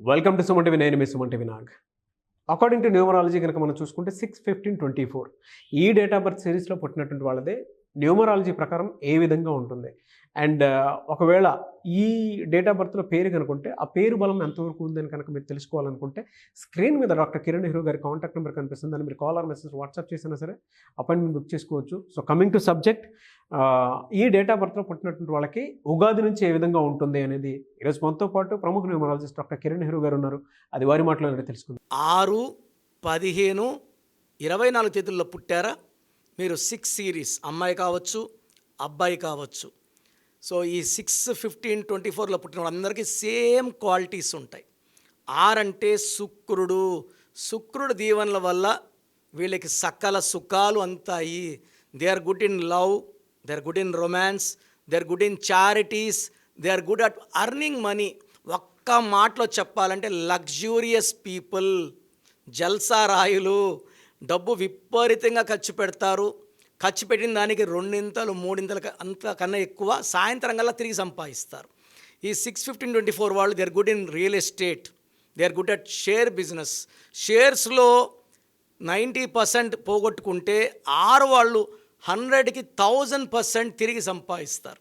Welcome to Suman TV నేను మీ Suman TV Nag according to numerology కనుక మనం చూసుకుంటే సిక్స్ ఫిఫ్టీన్ ట్వంటీ ఫోర్ ఈ డేట్ ఆఫ్ బర్త్ సిరీస్లో పుట్టినటువంటి వాళ్ళదే న్యూమరాలజీ ప్రకారం ఏ విధంగా ఉంటుంది? అండ్ ఒకవేళ ఈ డేట్ ఆఫ్ బర్త్లో పేరు కనుకుంటే ఆ పేరు బలం ఎంతవరకు ఉందని కనుక మీరు తెలుసుకోవాలనుకుంటే స్క్రీన్ మీద డాక్టర్ కిరణ్ హీరో గారి కాంటాక్ట్ నెంబర్ కనిపిస్తుంది. దాన్ని మీరు కాల్ ఆర్ మెసేజ్ వాట్సాప్ చేసినా సరే అపాయింట్మెంట్ బుక్ చేసుకోవచ్చు. సో కమింగ్ టు సబ్జెక్ట్ ఈ డేట్ ఆఫ్ బర్త్లో పుట్టినటువంటి వాళ్ళకి ఉగాది నుంచి ఏ విధంగా ఉంటుంది అనేది ఈరోజు మనతో పాటు ప్రముఖ న్యూమరాలజిస్ట్ డాక్టర్ కిరణ్ హీరో గారు ఉన్నారు. అది వారి మాటలో తెలుసుకుందాం. ఆరు పదిహేను ఇరవై నాలుగు తేదీల్లో పుట్టారా? మీరు సిక్స్ సిరీస్ అమ్మాయి కావచ్చు అబ్బాయి కావచ్చు. సో ఈ సిక్స్ ఫిఫ్టీన్ ట్వంటీ ఫోర్లో పుట్టిన వాళ్ళందరికీ సేమ్ క్వాలిటీస్ ఉంటాయి. ఆర్ అంటే శుక్రుడు. శుక్రుడు దీవెనల వల్ల వీళ్ళకి సకల సుఖాలు అంతాయి. They are good in love they are good in romance they are good in charities they are good at earning money ఒక్క మాటలో చెప్పాలంటే లగ్జూరియస్ పీపుల్ జల్సా రాయులు డబ్బు విపరీతంగా ఖర్చు పెడతారు. ఖర్చు పెట్టిన దానికి రెండింతలు మూడింతలు అంత కన్నా ఎక్కువ సాయంత్రం కల్లా తిరిగి సంపాదిస్తారు. ఈ సిక్స్ ఫిఫ్టీన్ ట్వంటీ ఫోర్ వాళ్ళు they are good in real estate they are good at share business షేర్స్లో ninety percent పోగొట్టుకుంటే ఆరు వాళ్ళు హండ్రెడ్కి థౌజండ్ పర్సెంట్ తిరిగి సంపాదిస్తారు.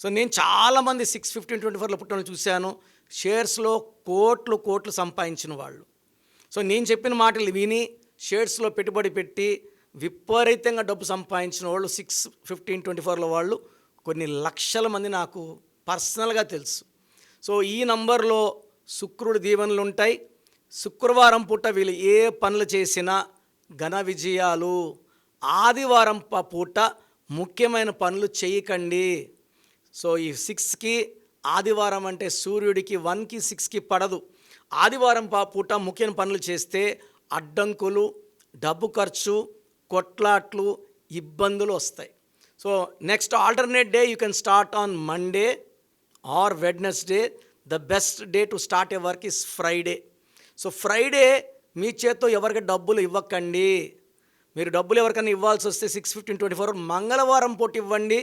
సో నేను చాలామంది సిక్స్ ఫిఫ్టీన్ ట్వంటీ ఫోర్లో పుట్టిన చూశాను. షేర్స్లో కోట్లు కోట్లు సంపాదించిన వాళ్ళు. సో నేను చెప్పిన మాటలు విని షేర్స్లో పెట్టుబడి పెట్టి విపరీతంగా డబ్బు సంపాదించిన వాళ్ళు సిక్స్ ఫిఫ్టీన్ ట్వంటీ ఫోర్లో వాళ్ళు కొన్ని లక్షల మంది నాకు పర్సనల్గా తెలుసు. సో ఈ నంబర్లో శుక్రుడు దీవెనలు ఉంటాయి. శుక్రవారం పూట వీళ్ళు ఏ పనులు చేసినా ఘన విజయాలు ఆదివారం పూట ముఖ్యమైన పనులు చేయకండి. సో ఈ సిక్స్కి ఆదివారం అంటే సూర్యుడికి వన్కి సిక్స్కి పడదు. ఆదివారం పూట ముఖ్యమైన పనులు చేస్తే అడ్డంకులు డబ్బు ఖర్చు కొట్లాట్లు ఇబ్బందులు వస్తాయి. So next alternate day you can start on Monday or Wednesday the best day to start a work is Friday so Friday మీ చేత్తో ఎవరికి డబ్బులు ఇవ్వకండి. మీరు డబ్బులు ఎవరికైనా ఇవ్వాల్సి వస్తే సిక్స్ ఫిఫ్టీన్ ట్వంటీ ఫోర్ మంగళవారం పూట ఇవ్వండి.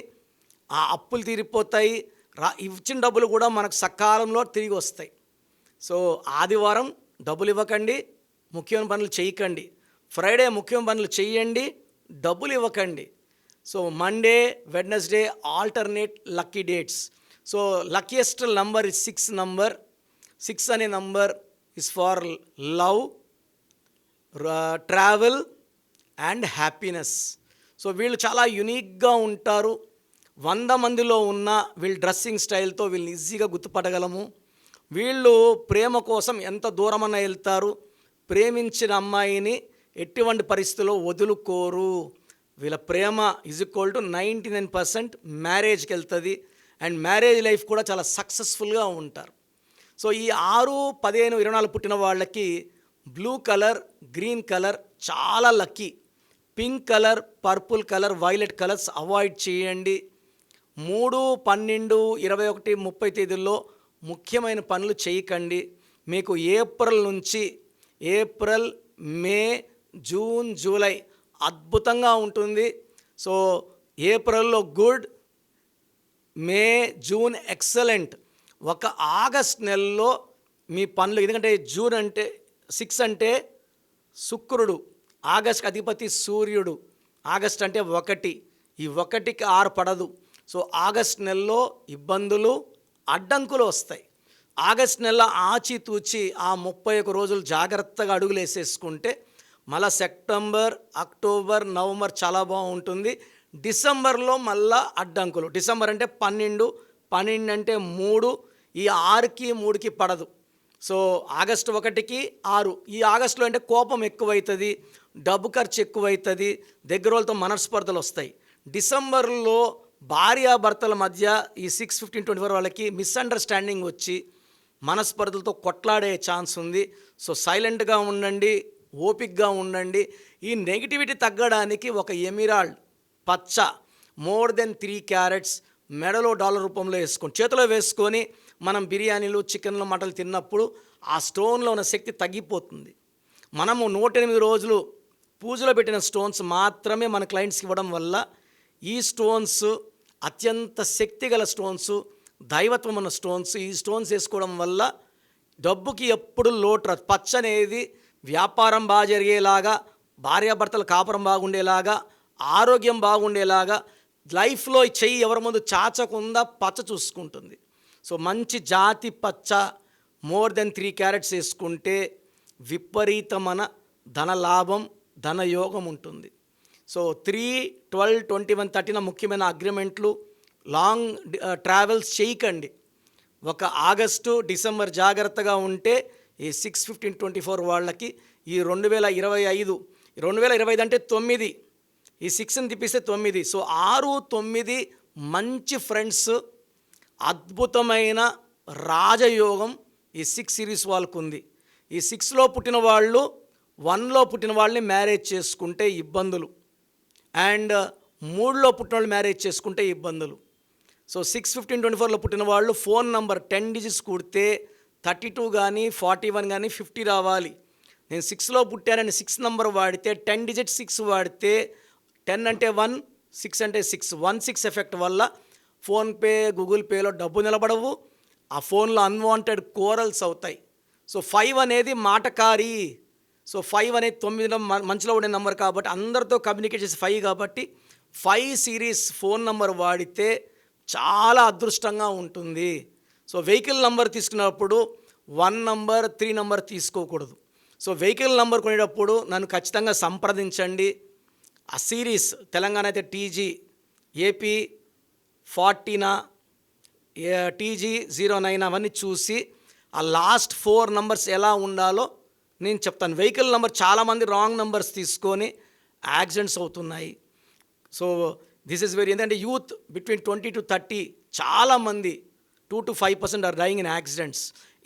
ఆ అప్పులు తీరిపోతాయి. రా ఇచ్చిన డబ్బులు కూడా మనకు సకాలంలో తిరిగి వస్తాయి. సో ఆదివారం డబ్బులు ఇవ్వకండి. ముఖ్యమైన పనులు చేయకండి. ఫ్రైడే ముఖ్యమైన పనులు చేయండి డబ్బులు ఇవ్వకండి. So Monday Wednesday alternate lucky dates so luckiest number is six number six అనే number is for love travel and happiness so వీళ్ళు చాలా యునిక్గా ఉంటారు. వంద మందిలో ఉన్న వీళ్ళ డ్రెస్సింగ్ స్టైల్తో వీళ్ళని ఈజీగా గుర్తుపట్టగలము. వీళ్ళు ప్రేమ కోసం ఎంత దూరమన్నా వెళ్తారు. ప్రేమించిన అమ్మాయిని ఎటువంటి పరిస్థితుల్లో వదులుకోరు. వీళ్ళ ప్రేమ is equal to ninety nine percent మ్యారేజ్కి వెళ్తుంది అండ్ మ్యారేజ్ లైఫ్ కూడా చాలా సక్సెస్ఫుల్గా ఉంటారు. సో ఈ ఆరు పదిహేను ఇరవై నాలుగు పుట్టిన వాళ్ళకి బ్లూ కలర్ గ్రీన్ కలర్ చాలా lucky pink colour purple colour violet colours avoid చేయండి. మూడు పన్నెండు ఇరవై ఒకటి ముప్పై తేదీల్లో ముఖ్యమైన పనులు చేయకండి. మీకు ఏప్రిల్ నుంచి ఏప్రిల్ మే జూన్ జూలై అద్భుతంగా ఉంటుంది. సో ఏప్రిల్లో గుడ్ మే జూన్ ఎక్సలెంట్. ఒక ఆగస్ట్ నెలలో మీ పనులు ఎందుకంటే జూన్ అంటే సిక్స్ అంటే శుక్రుడు ఆగస్ట్ అధిపతి సూర్యుడు ఆగస్ట్ అంటే ఒకటి. ఈ ఒకటికి ఆరు పడదు. సో ఆగస్ట్ నెలలో ఇబ్బందులు అడ్డంకులు వస్తాయి. ఆగస్ట్ నెల ఆచితూచి ఆ ముప్పై ఒక రోజులు జాగ్రత్తగా అడుగులు వేసేసుకుంటే మళ్ళా సెప్టెంబర్ అక్టోబర్ నవంబర్ చాలా బాగుంటుంది. డిసెంబర్లో మళ్ళా అడ్డంకులు. డిసెంబర్ అంటే పన్నెండు పన్నెండు అంటే మూడు ఈ ఆరుకి మూడుకి పడదు. సో ఆగస్టు ఒకటికి ఆరు. ఈ ఆగస్టులో అంటే కోపం ఎక్కువవుతుంది డబ్బు ఖర్చు ఎక్కువవుతుంది దగ్గర వాళ్ళతో మనస్పర్ధలు వస్తాయి. డిసెంబర్లో భార్యాభర్తల మధ్య ఈ సిక్స్ ఫిఫ్టీన్ ట్వంటీ ఫోర్ వాళ్ళకి మిస్అండర్స్టాండింగ్ వచ్చి మనస్పర్ధలతో కొట్లాడే ఛాన్స్ ఉంది. సో సైలెంట్గా ఉండండి ఓపిక్గా ఉండండి. ఈ నెగిటివిటీ తగ్గడానికి ఒక ఎమిరాల్డ్ పచ్చ మోర్ దెన్ త్రీ క్యారెట్స్ మెడలో డాలర్ రూపంలో వేసుకొని చేతిలో వేసుకొని మనం బిర్యానీలు చికెన్లు మటన్లు తిన్నప్పుడు ఆ స్టోన్లో ఉన్న శక్తి తగ్గిపోతుంది. మనము నూట ఎనిమిది రోజులు పూజలో పెట్టిన స్టోన్స్ మాత్రమే మన క్లయింట్స్కి ఇవ్వడం వల్ల ఈ స్టోన్స్ అత్యంత శక్తి గల స్టోన్స్ దైవత్వం ఉన్న స్టోన్స్ ఈ స్టోన్స్ వేసుకోవడం వల్ల డబ్బుకి ఎప్పుడు లోటు రాదు. పచ్చ అనేది వ్యాపారం బాగా జరిగేలాగా భార్యాభర్తల కాపురం బాగుండేలాగా ఆరోగ్యం బాగుండేలాగా లైఫ్లో చెయ్యి ఎవరి ముందు చాచకుండా పచ్చ చూసుకుంటుంది. సో మంచి జాతి పచ్చ మోర్ దెన్ త్రీ క్యారెట్స్ వేసుకుంటే విపరీతమైన ధన లాభం ధనయోగం ఉంటుంది. So three twelve twenty one thirteen ముఖ్యమైన అగ్రిమెంట్లు లాంగ్ ట్రావెల్స్ చేయకండి. ఒక ఆగస్టు డిసెంబర్ జాగ్రత్తగా ఉంటే ఈ సిక్స్ ఫిఫ్టీన్ ట్వంటీ ఫోర్ వాళ్ళకి ఈ రెండు వేల ఇరవై ఐదు రెండు వేల ఇరవై ఐదు అంటే తొమ్మిది ఈ సిక్స్ని తిప్పిస్తే తొమ్మిది. సో ఆరు తొమ్మిది మంచి ఫ్రెండ్స్ అద్భుతమైన రాజయోగం ఈ సిక్స్ సిరీస్ వాళ్ళకు ఉంది ఈ సిక్స్లో పుట్టిన వాళ్ళు వన్లో పుట్టిన వాళ్ళని మ్యారేజ్ చేసుకుంటే ఇబ్బందులు. అండ్ మూడులో పుట్టిన వాళ్ళు మ్యారేజ్ చేసుకుంటే ఇబ్బందులు. సో సిక్స్ ఫిఫ్టీన్ ట్వంటీ ఫోర్లో పుట్టిన వాళ్ళు ఫోన్ నంబర్ టెన్ డిజిట్స్ కుడితే థర్టీ టూ కానీ ఫార్టీ వన్ కానీ ఫిఫ్టీ రావాలి. నేను సిక్స్లో పుట్టానని సిక్స్ నంబర్ వాడితే టెన్ డిజిట్ సిక్స్ వాడితే టెన్ అంటే వన్ సిక్స్ అంటే సిక్స్. వన్ సిక్స్ ఎఫెక్ట్ వల్ల ఫోన్పే గూగుల్ పేలో డబ్బు నిలబడవు. ఆ ఫోన్లో అన్వాంటెడ్ కోరల్స్ అవుతాయి. సో ఫైవ్ అనేది మాటకారి. సో ఫైవ్ అనేది తొమ్మిది మంచిలో ఉండే నెంబర్ కాబట్టి అందరితో కమ్యూనికేట్ చేసే ఫైవ్ కాబట్టి ఫైవ్ సిరీస్ ఫోన్ నంబర్ వాడితే చాలా అదృష్టంగా ఉంటుంది. సో వెహికల్ నంబర్ తీసుకున్నప్పుడు వన్ నంబర్ త్రీ నంబర్ తీసుకోకూడదు. సో వెహికల్ నంబర్ కొనేటప్పుడు నన్ను ఖచ్చితంగా సంప్రదించండి. ఆ సిరీస్ తెలంగాణ అయితే టీజీ ఏపీ ఫార్టీనా టీజీ జీరో నైన్ అవన్నీ చూసి ఆ లాస్ట్ ఫోర్ నంబర్స్ ఎలా ఉండాలో నేను చెప్తాను. వెహికల్ నెంబర్ చాలామంది రాంగ్ నెంబర్స్ తీసుకొని యాక్సిడెంట్స్ అవుతున్నాయి. సో దిస్ ఇస్ వెరీ ఎందుకంటే youth between twenty to thirty చాలామంది two to five percent are dying in accidents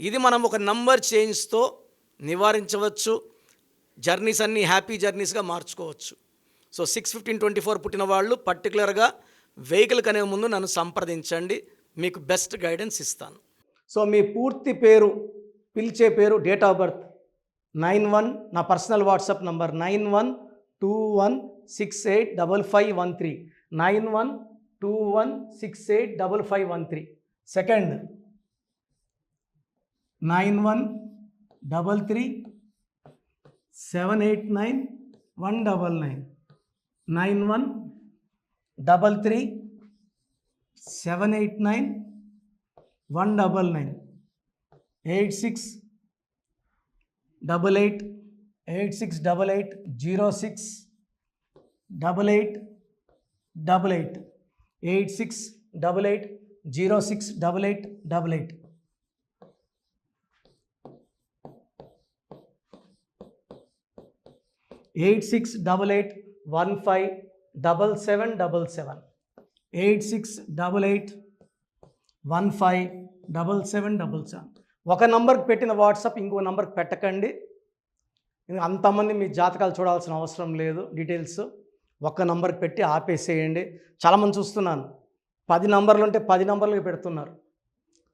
ఇది మనం ఒక నంబర్ చేంజ్తో నివారించవచ్చు. జర్నీస్ అన్నీ హ్యాపీ జర్నీస్గా మార్చుకోవచ్చు. So six fifteen twenty four పుట్టిన వాళ్ళు పర్టికులర్గా వెహికల్ కనే ముందు నన్ను సంప్రదించండి. మీకు బెస్ట్ గైడెన్స్ ఇస్తాను. సో మీ పూర్తి పేరు పిలిచే పేరు date of birth nine one నా personal WhatsApp number nine one two one six eight double five one three nine one two one six eight double five one three. Second. Nine one double three seven eight nine one double nine. Nine one double three seven eight nine one double nine. Eight six double eight eight six double eight zero six double eight double eight eight six double eight zero six double eight double eight eight six double eight one five double seven double seven eight six double eight one five double seven double seven ఒక నంబర్కి పెట్టిన WhatsApp ఇంకో నంబర్కి పెట్టకండి. ఎందుకంటే అంతమంది మీ జాతకాలు చూడాల్సిన అవసరం లేదు డీటెయిల్స్. ఒక్క నంబర్ పెట్టి ఆపేసేయండి. చాలామంది చూస్తున్నాను. పది నంబర్లు ఉంటే పది నంబర్లకి పెడుతున్నారు.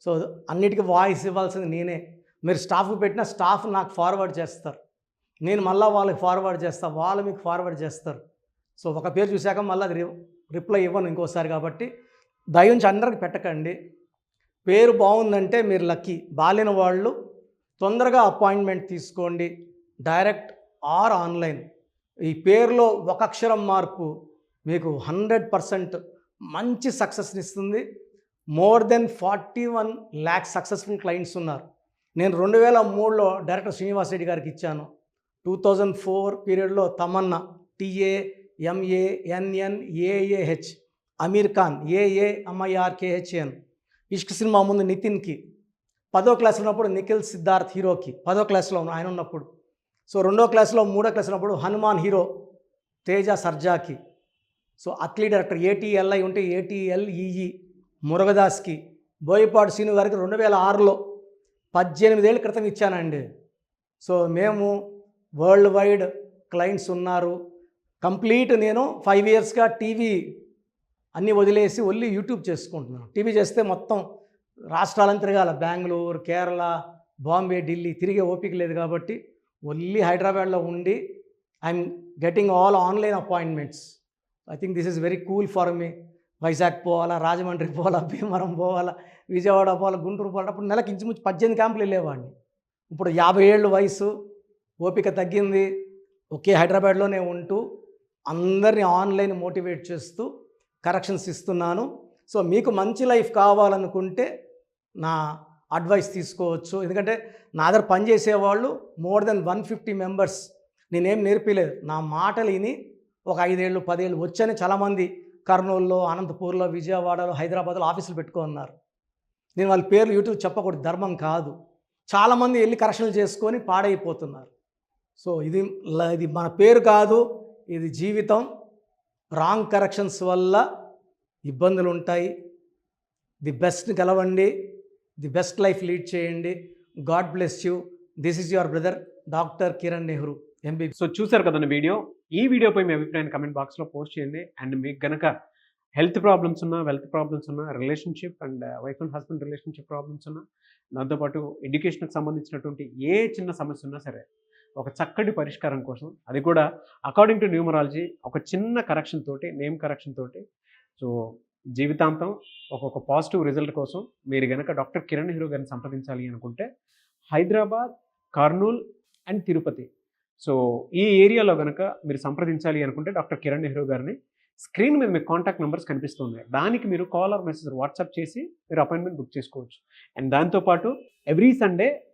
సో అన్నిటికీ వాయిస్ ఇవ్వాల్సింది నేనే. మీరు స్టాఫ్ పెట్టిన స్టాఫ్ నాకు ఫార్వర్డ్ చేస్తారు. నేను మళ్ళీ వాళ్ళకి ఫార్వర్డ్ చేస్తా వాళ్ళు మీకు ఫార్వర్డ్ చేస్తారు. సో ఒక పేరు చూశాక మళ్ళీ అది రి- రిప్లై ఇవ్వను ఇంకోసారి కాబట్టి. దయించి అందరికి పెట్టకండి. పేరు బాగుందంటే మీరు లక్కీ. బాలేని వాళ్ళు తొందరగా అపాయింట్మెంట్ తీసుకోండి. Direct or online. ఈ పేరులో ఒక అక్షరం మార్పు మీకు హండ్రెడ్ పర్సెంట్ మంచి సక్సెస్ని ఇస్తుంది. More than forty one lakhs successful clients ఉన్నారు. నేను రెండు వేల మూడులో డైరెక్టర్ శ్రీనివాస్ రెడ్డి గారికి ఇచ్చాను. టూ థౌజండ్ ఫోర్ పీరియడ్లో Tamannaah T A M A N N A A H Aamir Khan A A M I R K H N Ishq cinema ముందు నితిన్కి. పదో క్లాస్ ఉన్నప్పుడు నిఖిల్ సిద్ధార్థ్ హీరోకి. పదో క్లాస్లో ఉన్న- ఆయన ఉన్నప్పుడు. సో రెండో క్లాస్లో మూడో క్లాస్ ఉన్నప్పుడు Hanuman hero Teja సర్జాకి. So Atlee director A T L I ఉంటే A T L E E మురుగదాస్కి. Boyapati scene గారికి రెండు వేల ఆరులో పద్దెనిమిదేళ్ళ క్రితం ఇచ్చానండి. సో మేము వరల్డ్ వైడ్ క్లయింట్స్ ఉన్నారు. కంప్లీట్ నేను ఫైవ్ ఇయర్స్గా టీవీ అన్నీ వదిలేసి ఒళ్ళి యూట్యూబ్ చేసుకుంటున్నాను. టీవీ చేస్తే మొత్తం రాష్ట్రాలను తిరగాల. బెంగళూరు కేరళ బాంబే ఢిల్లీ తిరిగే ఓపిక లేదు కాబట్టి ఓన్లీ హైదరాబాద్లో ఉండి I'm getting all online appointments I think this is very cool for me Vizag పోవాలా రాజమండ్రి పోవాలా భీమవరం పోవాలా విజయవాడ పోవాలా గుంటూరు పోవాలా. అప్పుడు నెలకి ఇంచుమించు పద్దెనిమిది క్యాంపులు వెళ్ళేవాడిని. ఇప్పుడు యాభై ఏళ్ళు వయసు ఓపిక తగ్గింది. ఒకే హైదరాబాద్లోనే ఉంటూ అందరినీ ఆన్లైన్ మోటివేట్ చేస్తూ కరెక్షన్స్ ఇస్తున్నాను. సో మీకు మంచి లైఫ్ కావాలనుకుంటే నా అడ్వైస్ తీసుకోవచ్చు. ఎందుకంటే నా దగ్గర పనిచేసేవాళ్ళు more than one fifty members. నేనేం నేర్పిలేదు. నా మాటలు విని ఒక ఐదేళ్ళు పదేళ్ళు వచ్చని చాలామంది కర్నూలులో అనంతపూర్లో విజయవాడలో హైదరాబాద్లో ఆఫీసులు పెట్టుకున్నారు. నేను వాళ్ళ పేర్లు యూట్యూబ్ చెప్పకూడదు. ధర్మం కాదు. చాలామంది వెళ్ళి కరెక్షన్లు చేసుకొని పాడైపోతున్నారు. సో ఇది ఇది మన పేరు కాదు. ఇది జీవితం. రాంగ్ కరెక్షన్స్ వల్ల ఇబ్బందులు ఉంటాయి ది బెస్ట్ గెలవండి. ది బెస్ట్ లైఫ్ లీడ్ చేయండి. God bless you. This is your brother doctor Kiran Nehru MB so చూసారు కదండి వీడియో? ఈ వీడియోపై మీ అభిప్రాయాన్ని కమెంట్ బాక్స్లో పోస్ట్ చేయండి. అండ్ మీకు గనక హెల్త్ ప్రాబ్లమ్స్ ఉన్నా వెల్త్ ప్రాబ్లమ్స్ ఉన్నా relationship and wife and husband relationship problems ఉన్నా దాంతోపాటు ఎడ్యుకేషన్కి సంబంధించినటువంటి ఏ చిన్న సమస్య ఉన్నా సరే ఒక చక్కటి పరిష్కారం కోసం అది కూడా అకార్డింగ్ టు న్యూమరాలజీ ఒక చిన్న కరెక్షన్ తోటి నేమ్ కరెక్షన్ తోటి. సో జీవితాంతం ఒక్కొక్క పాజిటివ్ రిజల్ట్ కోసం మీరు గనక డాక్టర్ కిరణ్ హీరో గారిని సంప్రదించాలి అనుకుంటే హైదరాబాద్ కర్నూల్ అండ్ తిరుపతి. సో ఈ ఏరియాలో కనుక మీరు సంప్రదించాలి అనుకుంటే డాక్టర్ కిరణ్ నెహ్రూ గారిని స్క్రీన్ మీద మీకు కాంటాక్ట్ నెంబర్స్ కనిపిస్తున్నాయి దానికి మీరు కాల్ ఆర్ మెసేజ్ వాట్సాప్ చేసి మీరు అపాయింట్మెంట్ బుక్ చేసుకోవచ్చు. అండ్ దాంతోపాటు ఎవ్రీ సండే